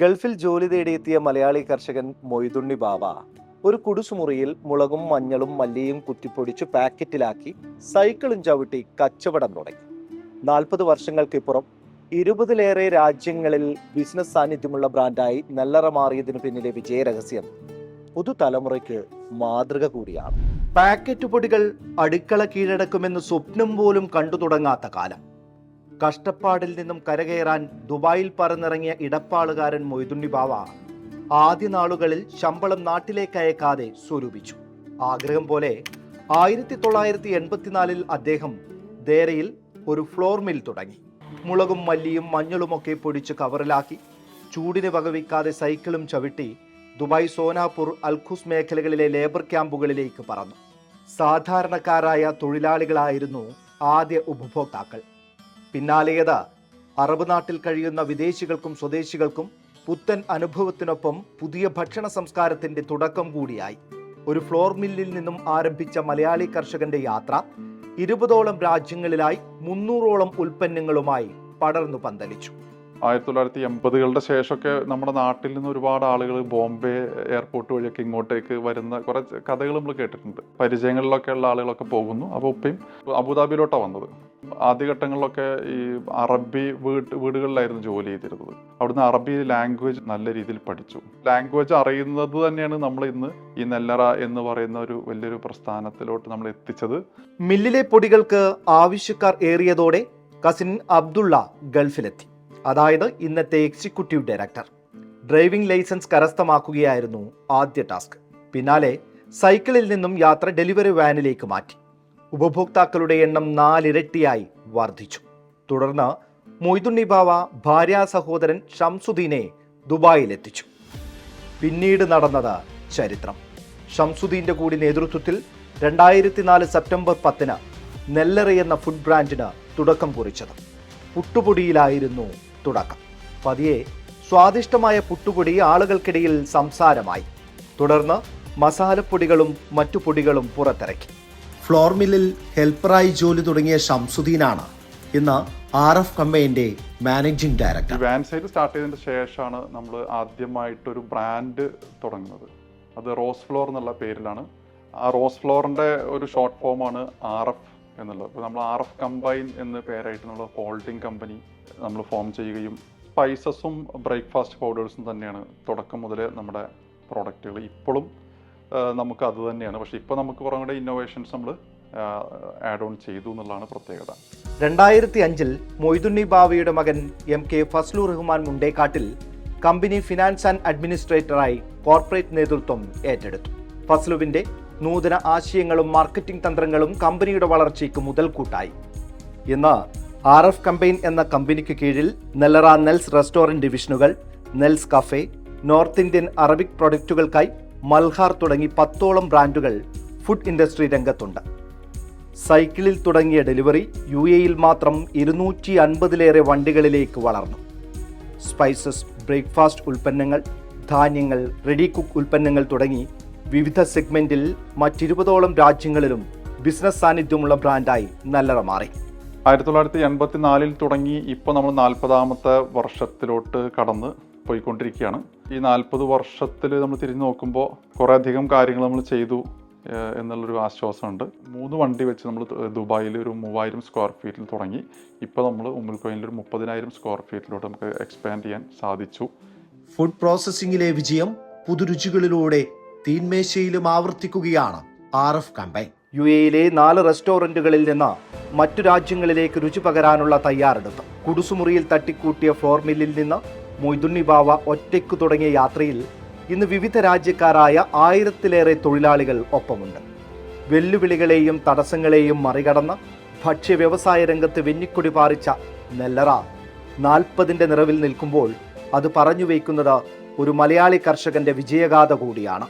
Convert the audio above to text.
ഗൾഫിൽ ജോലി തേടിയെത്തിയ മലയാളി കർഷകൻ മൊയ്തുണ്ണി ബാബ ഒരു കുടുസുമുറിയിൽ മുളകും മഞ്ഞളും മല്ലിയും കുത്തിപ്പൊടിച്ച് പാക്കറ്റിലാക്കി സൈക്കിളും ചവിട്ടി കച്ചവടം തുടങ്ങി. നാൽപ്പത് വർഷങ്ങൾക്കിപ്പുറം ഇരുപതിലേറെ രാജ്യങ്ങളിൽ ബിസിനസ് സാന്നിധ്യമുള്ള ബ്രാൻഡായി നെല്ലറ മാറിയതിനു പിന്നിലെ വിജയരഹസ്യം പുതുതലമുറയ്ക്ക് മാതൃക കൂടിയാണ്. പാക്കറ്റ് പൊടികൾ അടുക്കള കീഴടക്കുമെന്ന് സ്വപ്നം പോലും കണ്ടു തുടങ്ങാത്ത കാലം. കഷ്ടപ്പാടിൽ നിന്നും കരകയറാൻ ദുബായിൽ പറന്നിറങ്ങിയ ഇടപ്പാളുകാരൻ മൊയ്തുണ്ണി ബാവ ആദ്യ നാളുകളിൽ ശമ്പളം നാട്ടിലേക്ക് അയക്കാതെ സ്വരൂപിച്ചു. ആഗ്രഹം പോലെ ആയിരത്തി തൊള്ളായിരത്തി എൺപത്തിനാലിൽ അദ്ദേഹം ദേരയിൽ ഒരു ഫ്ലോർ മിൽ തുടങ്ങി. മുളകും മല്ലിയും മഞ്ഞളുമൊക്കെ പൊടിച്ച് കവറിലാക്കി ചൂടിന് വകവയ്ക്കാതെ സൈക്കിളും ചവിട്ടി ദുബായ് സോനാപൂർ അൽഖുസ് മേഖലകളിലെ ലേബർ ക്യാമ്പുകളിലേക്ക് പറന്നു. സാധാരണക്കാരായ തൊഴിലാളികളായിരുന്നു ആദ്യ ഉപഭോക്താക്കൾ. പിന്നാലെയത് അറബ് നാട്ടിൽ കഴിയുന്ന വിദേശികൾക്കും സ്വദേശികൾക്കും പുത്തൻ അനുഭവത്തിനൊപ്പം പുതിയ ഭക്ഷണ സംസ്കാരത്തിന്റെ തുടക്കം കൂടിയായി. ഒരു ഫ്ലോർ മില്ലിൽ നിന്നും ആരംഭിച്ച മലയാളി കർഷകന്റെ യാത്ര ഇരുപതോളം രാജ്യങ്ങളിലായി മുന്നൂറോളം ഉൽപ്പന്നങ്ങളുമായി പടർന്നു പന്തലിച്ചു. ആയിരത്തി തൊള്ളായിരത്തി എൺപതുകളുടെ ശേഷമൊക്കെ നമ്മുടെ നാട്ടിൽ നിന്ന് ഒരുപാട് ആളുകൾ ബോംബെ എയർപോർട്ട് വഴിയൊക്കെ ഇങ്ങോട്ടേക്ക് വരുന്ന കുറേ കഥകൾ നമ്മൾ കേട്ടിട്ടുണ്ട്. പരിചയങ്ങളിലൊക്കെ ഉള്ള ആളുകളൊക്കെ പോകുന്നു. അപ്പോൾ ഉപ്പയും അബുദാബിയിലോട്ടാണ് വന്നത്. ആദ്യഘട്ടങ്ങളിലൊക്കെ ഈ അറബി വീട്ട് വീടുകളിലായിരുന്നു ജോലി ചെയ്തിരുന്നത്. അവിടുന്ന് അറബി ലാംഗ്വേജ് നല്ല രീതിയിൽ പഠിച്ചു. ലാംഗ്വേജ് അറിയുന്നത് തന്നെയാണ് നമ്മൾ ഇന്ന് ഈ നെല്ലറ എന്ന് പറയുന്ന ഒരു വലിയൊരു പ്രസ്ഥാനത്തിലോട്ട് നമ്മൾ എത്തിച്ചത്. മില്ലിലെ പൊടികൾക്ക് ആവശ്യക്കാർ ഏറിയതോടെ കസിൻ അബ്ദുള്ള ഗൾഫിലെത്തി. അതായത് ഇന്നത്തെ എക്സിക്യൂട്ടീവ് ഡയറക്ടർ ഡ്രൈവിംഗ് ലൈസൻസ് കരസ്ഥമാക്കുകയായിരുന്നു ആദ്യ ടാസ്ക് പിന്നാലെ സൈക്കിളിൽ നിന്നും യാത്ര ഡെലിവറി വാനിലേക്ക് മാറ്റി. ഉപഭോക്താക്കളുടെ എണ്ണം നാലിരട്ടിയായി വർദ്ധിച്ചു. തുടർന്ന് മൊയ്തുണ്ണി ബാവ ഭാര്യ സഹോദരൻ ഷംസുദ്ദീനെ ദുബായിലെത്തിച്ചു. പിന്നീട് നടന്നത് ചരിത്രം. ഷംസുദ്ദീന്റെ കൂടി നേതൃത്വത്തിൽ രണ്ടായിരത്തി നാല് സെപ്റ്റംബർ പത്തിന് നെല്ലറ എന്ന ഫുഡ് ബ്രാൻഡിന് തുടക്കം കുറിച്ചത്. പുട്ടുപൊടിയിലായിരുന്നു തുടക്കം. പതിയെ സ്വാദിഷ്ടമായ പുട്ടുപൊടി ആളുകൾക്കിടയിൽ സംസാരമായി. തുടർന്ന് മസാലപ്പൊടികളും മറ്റു പൊടികളും പുറത്തിറക്കി. ഫ്ലോർ മില്ലിൽ ഹെൽപ്പറായി ജോലി തുടങ്ങിയ ഷംസുദ്ദീനാണ് ഇന്ന് ആർ എഫ് കമ്പനിന്റെ managing director. Van side start ചെയ്തതിന് ശേഷമാണ് നമ്മൾ ആദ്യമായിട്ടൊരു ബ്രാൻഡ് തുടങ്ങുന്നത്. അത് റോസ് ഫ്ലോർ എന്നുള്ള പേരിലാണ്. ആ റോസ് ഫ്ലോറിന്റെ ഒരു ഷോർട്ട് ഫോമാണ് ആർ എഫ് എന്നുള്ളത്. അപ്പോൾ നമ്മൾ ആർ എഫ് കമ്പൈൻ എന്ന പേരായിട്ട് നമ്മൾ ഹോൾഡിംഗ് കമ്പനി നമ്മൾ ഫോം ചെയ്യുകയും സ്പൈസസും ബ്രേക്ക്ഫാസ്റ്റ് പൗഡേഴ്സും തന്നെയാണ് തുടക്കം മുതൽ നമ്മുടെ പ്രോഡക്റ്റുകൾ ഇപ്പോഴും നമുക്ക് അത് തന്നെയാണ്. പക്ഷേ ഇപ്പോൾ നമുക്ക് കുറേ കൂടെ ഇന്നോവേഷൻസ് നമ്മൾ ആഡ് ഓൺ ചെയ്തു എന്നുള്ളതാണ് പ്രത്യേകത. രണ്ടായിരത്തി അഞ്ചിൽ മൊയ്തുണ്ണി ബാവയുടെ മകൻ M K Fazlu Rahman മുണ്ടേക്കാട്ടിൽ company finance and അഡ്മിനിസ്ട്രേറ്ററായി കോർപ്പറേറ്റ് നേതൃത്വം ഏറ്റെടുത്തു. ഫസ്ലുവിന്റെ നൂതന ആശയങ്ങളും മാർക്കറ്റിംഗ് തന്ത്രങ്ങളും കമ്പനിയുടെ വളർച്ചയ്ക്ക് മുതൽക്കൂട്ടായി. ഇന്ന് ആർ എഫ് കമ്പൈൻ എന്ന കമ്പനിക്ക് കീഴിൽ നെല്ലറ നെൽസ് റെസ്റ്റോറന്റ് ഡിവിഷനുകൾ Nels cafe North Indian Arabic പ്രൊഡക്റ്റുകൾക്കായി Malhar തുടങ്ങി പത്തോളം ബ്രാൻഡുകൾ ഫുഡ് ഇൻഡസ്ട്രി രംഗത്തുണ്ട്. സൈക്കിളിൽ തുടങ്ങിയ ഡെലിവറി യു എയിൽ മാത്രം ഇരുന്നൂറ്റി അൻപതിലേറെ വണ്ടികളിലേക്ക് വളർന്നു. സ്പൈസസ് ബ്രേക്ക്ഫാസ്റ്റ് ഉൽപ്പന്നങ്ങൾ ധാന്യങ്ങൾ റെഡി കുക്ക് ഉൽപ്പന്നങ്ങൾ തുടങ്ങി വിവിധ സെഗ്മെന്റിൽ മറ്റിരുപതോളം രാജ്യങ്ങളിലും ബിസിനസ് സാന്നിധ്യമുള്ള ബ്രാൻഡായി നല്ലറ മാറി. ആയിരത്തി തൊള്ളായിരത്തി എൺപത്തി നാലിൽ തുടങ്ങി ഇപ്പോൾ നമ്മൾ നാൽപ്പതാമത്തെ വർഷത്തിലോട്ട് കടന്ന് പോയിക്കൊണ്ടിരിക്കുകയാണ്. ഈ നാൽപ്പത് വർഷത്തിൽ നമ്മൾ തിരിഞ്ഞു നോക്കുമ്പോൾ കുറേയധികം കാര്യങ്ങൾ നമ്മൾ ചെയ്തു എന്നുള്ളൊരു ആശ്വാസമുണ്ട്. മൂന്ന് വണ്ടി വെച്ച് നമ്മൾ ദുബായിൽ ഒരു മൂവായിരം സ്ക്വയർ ഫീറ്റിൽ തുടങ്ങി. ഇപ്പോൾ നമ്മൾ ഉമ്മൽക്കോയിലിൽ ഒരു മുപ്പതിനായിരം സ്ക്വയർ ഫീറ്റിലോട്ട് നമുക്ക് എക്സ്പാൻഡ് ചെയ്യാൻ സാധിച്ചു. ഫുഡ് പ്രോസസ്സിംഗിലെ വിജയം പുതുരുചികളിലൂടെ തീന്മേശയിലും ആവർത്തിക്കുകയാണ് ആർ എഫ് കമ്പൈൻ യു എയിലെ നാല് റെസ്റ്റോറന്റുകളിൽ നിന്ന് മറ്റു രാജ്യങ്ങളിലേക്ക് രുചി പകരാനുള്ള തയ്യാറെടുപ്പ്. കുടുസുമുറിയിൽ തട്ടിക്കൂട്ടിയ ഫ്ലോർ മില്ലിൽ നിന്ന് മൊയ്തുണ്ണി ബാവ ഒറ്റയ്ക്ക് തുടങ്ങിയ യാത്രയിൽ ഇന്ന് വിവിധ രാജ്യക്കാരായ ആയിരത്തിലേറെ തൊഴിലാളികൾ ഒപ്പമുണ്ട്. വെല്ലുവിളികളെയും തടസ്സങ്ങളെയും മറികടന്ന് ഭക്ഷ്യ വ്യവസായ രംഗത്ത് വെന്നിക്കൊടി പാറിച്ച നെല്ലറ നാൽപ്പതിന്റെ നിറവിൽ നിൽക്കുമ്പോൾ അത് പറഞ്ഞു വയ്ക്കുന്നത് ഒരു മലയാളി കർഷകന്റെ വിജയഗാഥ കൂടിയാണ്.